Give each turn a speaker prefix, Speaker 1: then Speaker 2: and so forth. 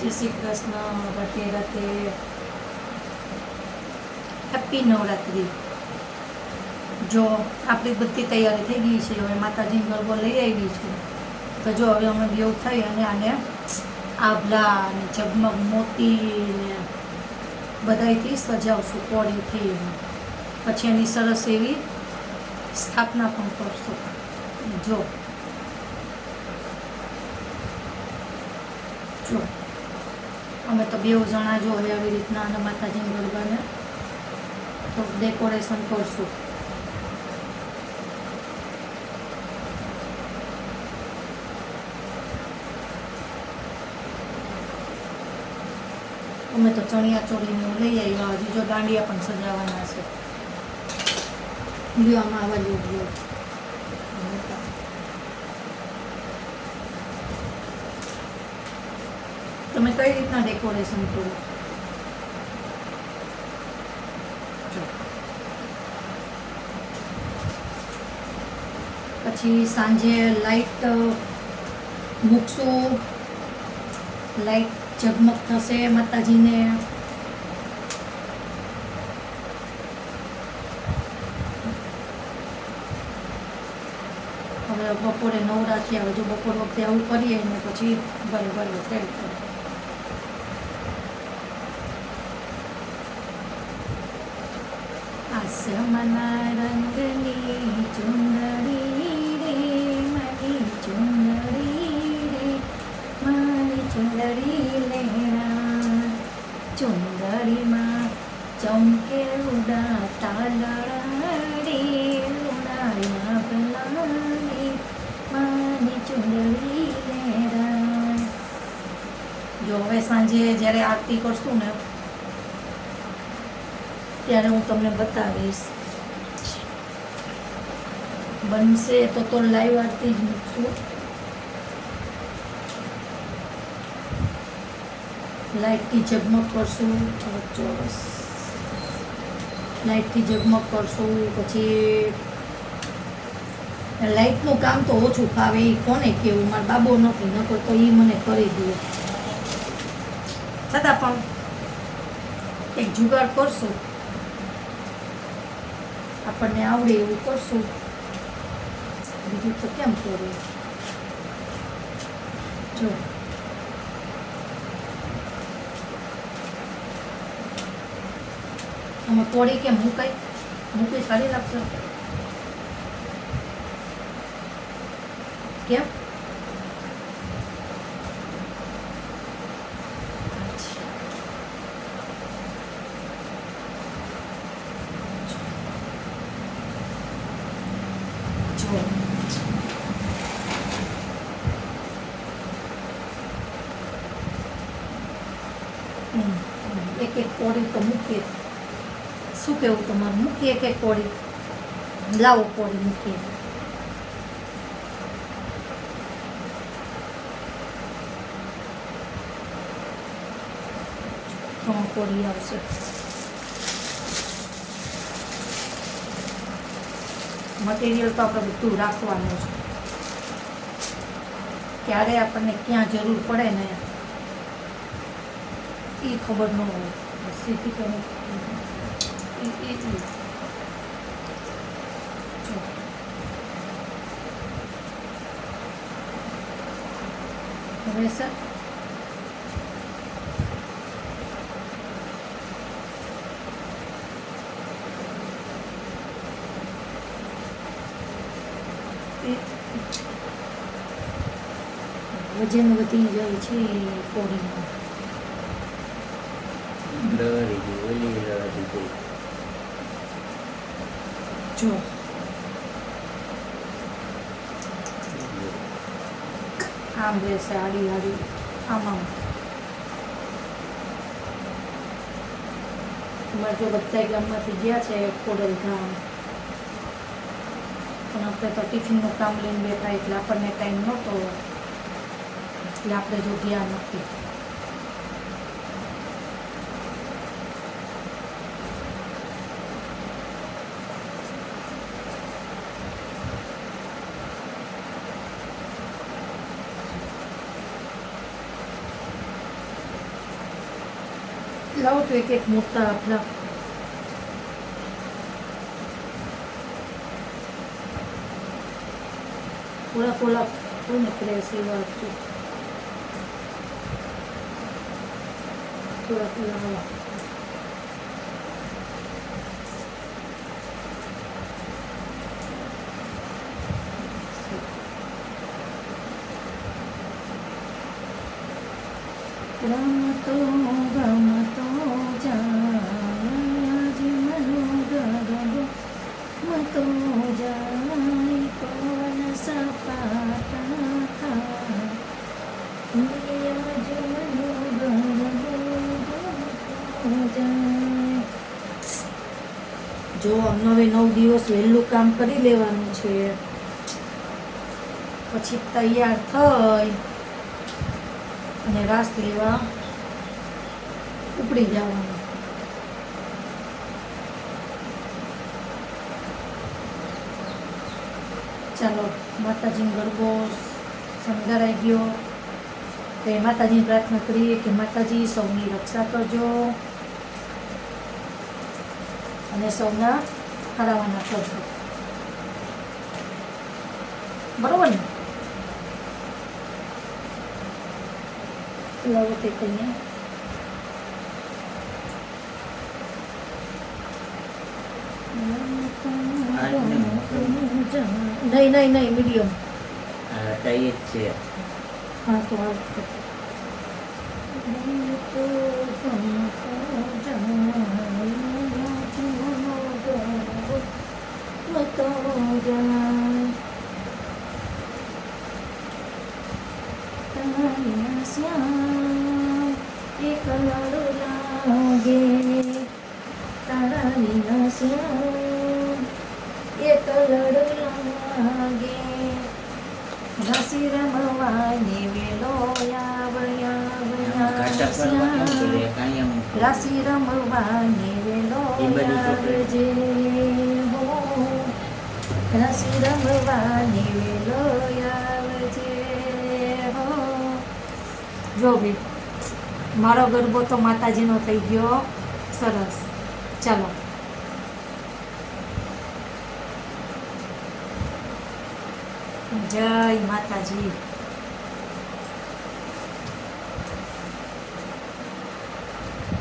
Speaker 1: જય શ્રી કૃષ્ણ રાધે રાધે હેપી નવરાત્રિ જો આપણી બધી તૈયારી થઈ ગઈ છે, હવે માતાજી ગરબો લઈ આવી છે. તો જો હવે અમે બેવ થઈ અને આને આભલા અને ઝગમગ મોતી ને બધાયથી સજાવશું કોળીથી. પછી એની સરસ એવી સ્થાપના પણ કરશું. જો. જો. અમે તો બેવ જણા જો હવે આવી રીતના અને માતાજીની ગરબાને તો ડેકોરેશન કરશું. અમે તો ચણિયા ચોળીને લઈ આવ્યા, હજી જો દાંડિયા પણ સજાવવાના છે. આમાં આવા લ્યો. તમે કઈ રીતના ડેકોરેશન કરો? પછી સાંજે લાઈટ મૂકશો. લાઈટ ઝગમગ થશે માતાજીને. હવે બપોરે નવરાત્રિ આવે, જો બપોર વખતે આવું કરીએ ને પછી બરાબર ભલે આસમાના રંગની ચુંદડી રે મારી ચુંદડી રે મારી ચુંદડી લેણા ચુંદડીમાં ચમકે ઉડા તાલડા રે ઉડાયા ભલાની મારી ચુંદડી લેણા જો હવે સાંજે જ્યારે આરતી કરશું ને ત્યારે હું તમને બતાવીશ. બનશે તો તો લાઈવ આરતી જ મૂકશું. લાઇટથી ઝગમગ કરશું. ચોરસ. લાઇટથી ઝગમગ કરશું, પછી લાઇટનું કામ તો ઓછું ફાવે એ કોને કેવું? મારા બાબો નથી, નકર તો એ મને કરી દે. છતાં પણ એક જુગાડ કરશું. આપણને આવડે એવું કરશું. બીજું તો કેમ કરવું જો. આમાં કોળી કેમ મૂકાય? મૂકી સારી લાગશે. કેમ અચ્છા. જો હમ, હમ. એક એક કોળી તો મૂકીએ. શું કેવું તમારું? મૂકીએ એક કોળી? લાવો કોળી મૂકીએ. ત્રણ કોળી આવશે. મટીરિયલ તો આપણે બધું રાખવાનું છે. ક્યારે આપણને ક્યાં જરૂર પડે ને એ ખબર ન હોય. સીધી તો એ વજન વધી જાય છે કોળીનું
Speaker 2: લહરી ગઈ ઓલી ગઈ
Speaker 1: જો બધા ગામમાંથી ગયા છે કોડલ ગામ. પણ આપણે તો ટિફિનનું કામ લઈને બેઠા એટલે આપણને ટાઈમ નહોતો. એટલે આપણે જો ગયા નથી. લાવો તો એક એક મોટા આપણા થોડા થોડા કોઈને પ્રેસ એવા આપજો થોડા થોડા આવા જો નવે નવ દિવસ વહેલું કામ કરી લેવાનું છે, પછી તૈયાર થઈ અને રાસ લેવા ઉપડી જવાનું. ચાલો, માતાજીનો ગરબો શણગારાઈ ગયો. તો એ માતાજીની પ્રાર્થના કરીએ કે માતાજી સૌની રક્ષા કરજો. અને સૌના હરાવાના કરજો બરોબર ને લાવો તે કહીએ નહીં નહીં નહીં મીડિયમ
Speaker 2: આ જ છે
Speaker 1: હા તો હાલ વિના શ્યામ એક લડો લાગે. રસી રમવાની વેલો
Speaker 2: કાંઈ
Speaker 1: રમવાની વેલો
Speaker 2: એ.
Speaker 1: આવજે હો. રાશિ રમવાની વેલો આવજે હો. જો ભઈ મારો ગરબો તો માતાજીનો થઈ ગયો. સરસ. ચાલો. જય માતાજી.